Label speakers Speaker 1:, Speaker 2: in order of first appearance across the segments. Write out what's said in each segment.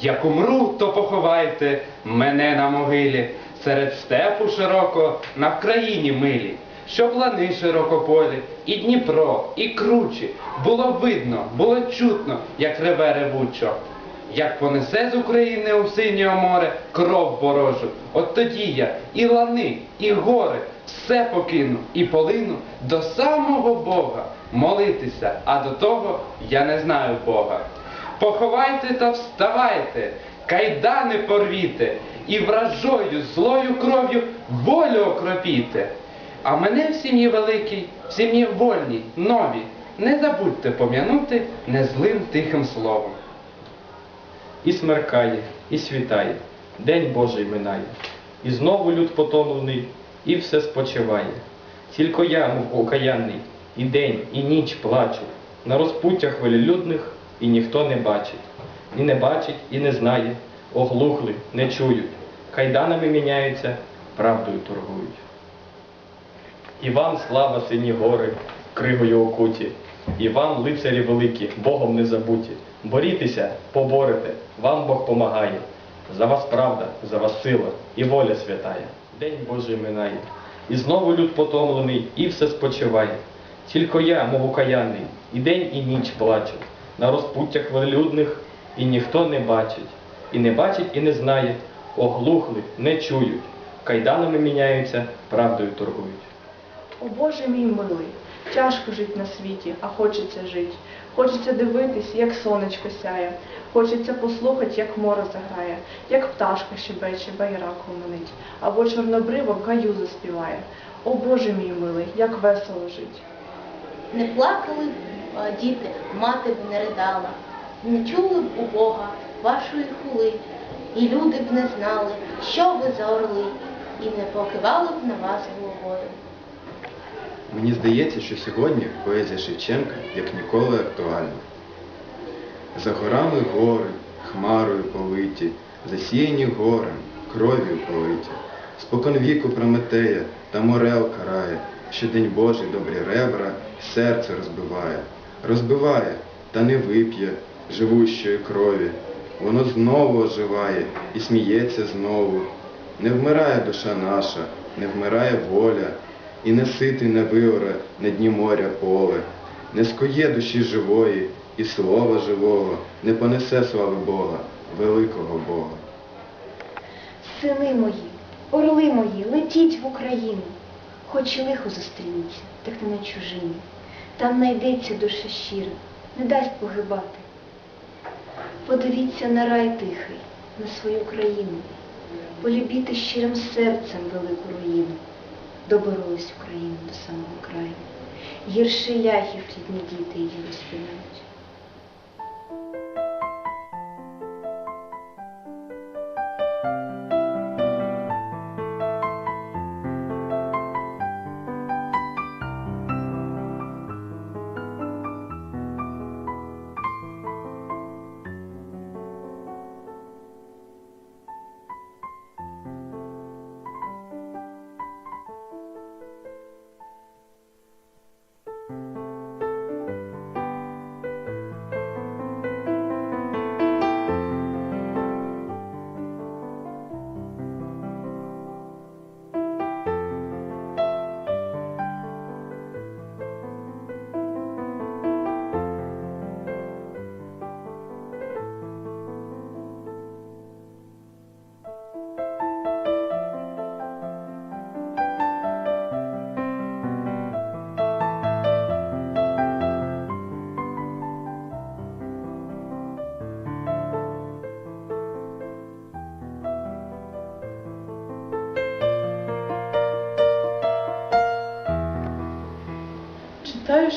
Speaker 1: Як умру, то поховайте мене на могилі, серед степу широко на Вкраїні милі, щоб лани широкополі, і Дніпро, і кручі, було видно, було чутно, як реве ревучо. Як понесе з України у синє море кров ворожу, от тоді я і лани, і гори все покину і полину до самого Бога молитися, а до того я не знаю Бога. Поховайте та вставайте, кайдани порвіте, і вражою, злою кров'ю волю окропіте. А мене в сім'ї великій, в сім'ї вольній, новій, не забудьте пом'янути незлим тихим словом.
Speaker 2: І смеркає, і світає, день Божий минає, і знову люд потомлений, і все спочиває. Тільки я, мов окаянний, і день, і ніч плачу, на розпуттях велелюдних і ніхто не бачить. І не бачить, і не знає, оглухли, не чують, кайданами міняються, правдою торгують. І вам слава сині гори, кригою окуті, і вам, лицарі великі, Богом не забуті. Борітеся, поборете, вам Бог помагає. За вас правда, за вас сила і воля святая. День Божий минає. І знову люд потомлений, і все спочиває. Тільки я, мов окаянний, і день, і ніч плачу. На розпуттях велелюдних і ніхто не бачить. І не бачить, і не знає. Оглухли, не чують. Кайданами міняються, правдою торгують.
Speaker 3: О Боже мій милий, тяжко жить на світі, а хочеться жить. Хочеться дивитись, як сонечко сяє. Хочеться послухати, як море заграє, як пташка щебече, байрак гомонить, або чорнобрива в гаю заспіває. О Боже мій милий, як весело жить.
Speaker 4: Не плакали діти, мати б не ридала, не чули б у Бога вашої хули, і люди б не знали, що ви за орли, і не покивали б на вас головою.
Speaker 5: Мені здається, що сьогодні поезія Шевченка як ніколи актуальна. За горами гори, хмарою повиті, засіяні горем, кров'ю политі. Спокон віку Прометея та морел карає, що день Божий добрі ребра серце розбиває. Розбиває, та не вип'є живущої крові. Воно знову оживає і сміється знову. Не вмирає душа наша, не вмирає воля, і не ситий не виоре на дні моря поле, не скоє душі живої і слова живого, не понесе слави Бога, великого Бога.
Speaker 6: Сини мої, орли мої, летіть в Україну, хоч лихо зустрінеться, так не на чужині. Там найдеться душа щира, не дасть погибати. Подивіться на рай тихий, на свою країну, полюбіти щирим серцем велику руїну. Доборолись Україну до самого краю. Гірше ляхів рідні діти її розпинають.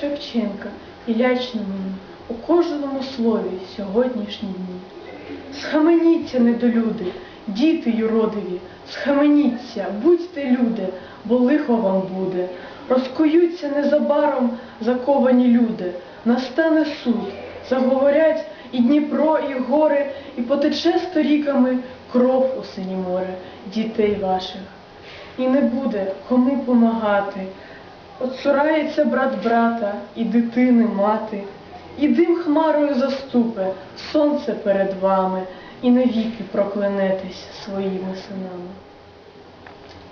Speaker 3: Шевченка і лячно мені у кожному слові сьогоднішні дні. Схаменіться, недолюди, діти юродиві, схаменіться, будьте люди, бо лихо вам буде. Розкуються незабаром заковані люди, настане суд, заговорять і Дніпро, і гори, і потече сторіками кров у сині море дітей ваших. І не буде кому помагати. Отцурається брат брата, і дитини мати, і дим хмарою заступе, сонце перед вами,
Speaker 7: і навіки проклянетесь своїми синами.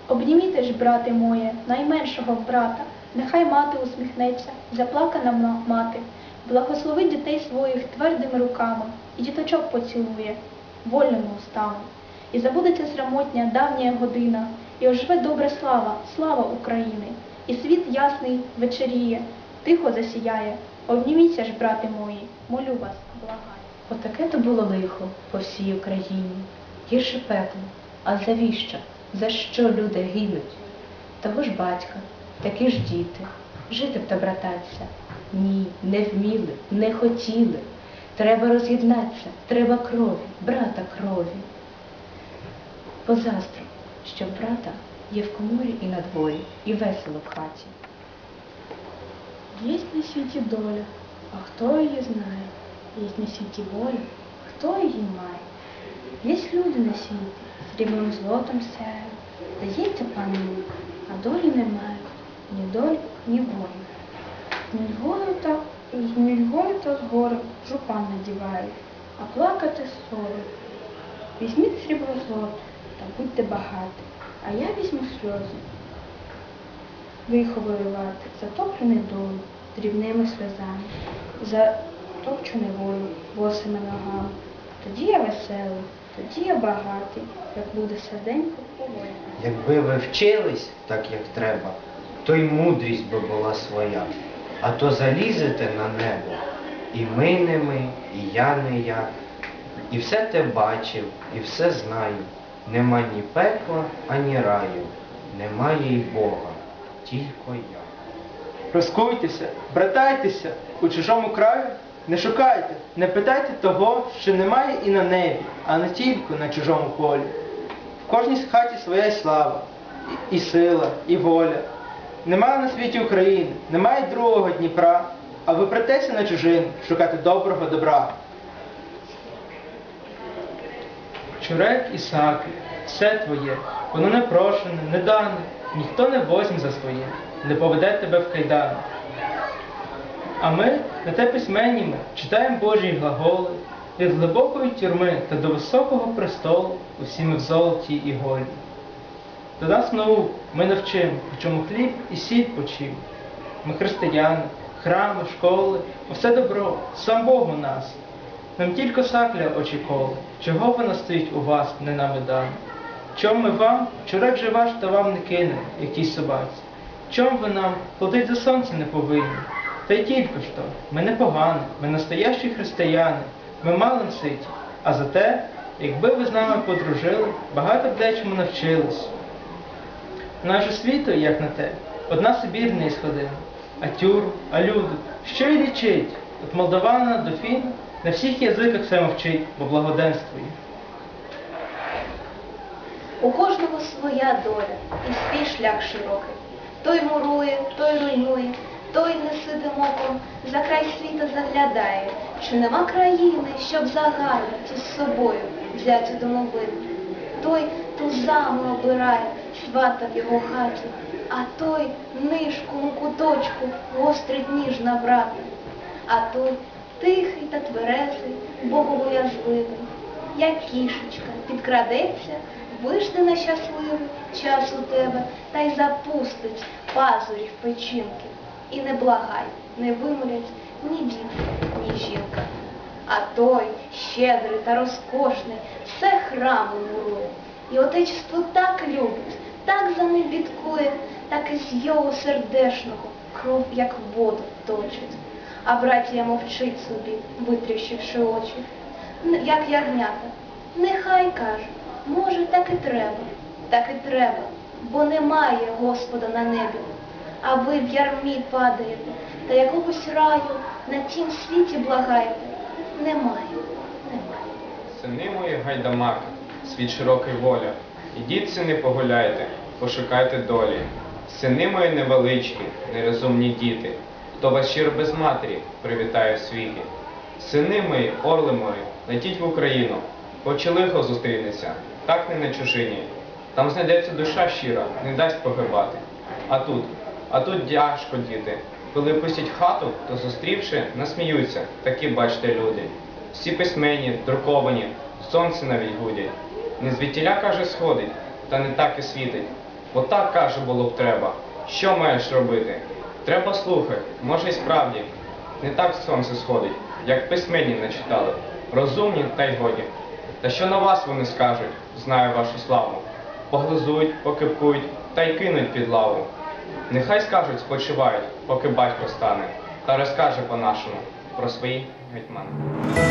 Speaker 8: Обніміте ж, брате моє, найменшого брата, нехай мати усміхнеться, заплакана мати, благословить дітей своїх твердими руками, і діточок поцілує вольними устами. І забудеться срамотня давня година, і оживе добра слава, слава України, і світ ясний вечеріє, тихо засіяє. Обніміться ж, брати мої, молю вас, благаю.
Speaker 9: Отаке то було лихо по всій Україні, гірше пекло, а завіщо? За що люди гинуть? Того ж батька, такі ж діти, жити б та брататься. Ні, не вміли, не хотіли. Треба роз'єднатися, треба крові, брата крові. Позаздру, що в брата є в коморі і на дворі, і весело в хаті.
Speaker 7: Есть на світі доля, а хто її знає? Есть на світі воля, хто її має? Есть люди на світі, сріблим злотом сяють. Здається, панують, а долі немає, ні долі, ні волі. Ні льгою та, ні льгою та згори жупан надівають, а плакати сором. Візьміть срібло злото та будьте багаті, а я візьму сльози. Лихо виливати, затоплений долю дрібними сльозами, затопчу неволю босими ногами. Тоді я веселий, тоді я багатий, як буде серденько поволі.
Speaker 10: Якби ви вчились так, як треба, то й мудрість би була своя. А то залізете на небо, і ми не ми, і я не я. І все те бачив, і все знаю. Нема ні пекла, ані раю, немає й Бога, тільки я.
Speaker 11: Розкуйтеся, братайтеся у чужому краю, не шукайте, не питайте того, що немає і на небі, а не тільки на чужому полі. В кожній хаті своя слава, і, сила, і воля. Немає на світі України, немає другого Дніпра, а ви претеся на чужину шукати доброго добра. Чурек і саки, все твоє, воно не прошене, не дане, ніхто не возьме за своє, не поведе тебе в кайдани. А ми, на те письменніми, читаємо Божі глаголи, від глибокої тюрми та до високого престолу, усі в золоті і голі. До нас наук ми навчимо, в чому хліб і сіль почив. Ми християни, храми, школи, усе добро, сам Бог у нас. Нам тільки сакля очіколи, чого вона стоїть у вас, не нами дана. Чом ми вам, чурек же ваш та вам не кине, як тій собаці. Чом ви нам платить за сонце не повинні? Та й тільки що, ми не погані, ми настоящі християни, ми малим ситі. А зате, якби ви з нами подружили, багато б дечому навчились. Наше світо, як на те, одна Сибір не сходила, а тюр, а люди, що й лічить, від Молдавана до Фіна, на всіх язиках все мовчить, бо благоденствує.
Speaker 8: У кожного своя доля і свій шлях широкий. Той мурує, той руйнує, той несидим оком за край світа заглядає. Чи нема країни, щоб загарбати з собою взяти домовину? Той тузами обирає свата в його хаті, а той нишком у куточку гострить ніж на брата. А той тихий та тверезий, богобоязливий, як кішечка, підкрадеться, вижде на щасливий час у тебе та й запустить пазурі в печінки. І не благай, не вимолять ні діти, ні жінка. А той щедрий та розкошний, все храми мурує. І отечество так любить, так за ним бідкує, так із його сердешного кров, як воду точить. А братія мовчить собі, витріщивши очі, як ягнята. Нехай каже, може, так і треба, так і треба, бо немає Господа на небі. А ви в ярмі падаєте, та якогось раю на тім світі благаєте. Немає, немає.
Speaker 12: Сини мої гайдамаки, світ широкий воля. Ідіть, сини, погуляйте, пошукайте долі. Сини мої невеличкі, нерозумні діти, хто вас щиро без матері привітає в світі. Сини мої, орли мої, летіть в Україну, хоч лихо зустрінеться, так не на чужині. Там знайдеться душа щира, не дасть погибати. А тут, а тут тяжко, діти. Коли пустять хату, то зустрівши, насміються, такі бачите люди. Всі письменні, друковані, сонце навіть гудять. Не звідтіля, каже, сходить, та не так і світить. Бо так, каже, було б треба. Що маєш робити? Треба слухати, може й справді. Не так сонце сходить, як письменні не читали. Розумні та й годі. Та що на вас вони скажуть, знаю вашу славу. Поглизують, покипкують та й кинуть під лаву. Нехай скажуть, спочивають, поки батько стане, та розкаже по-нашому про свої гетьмани.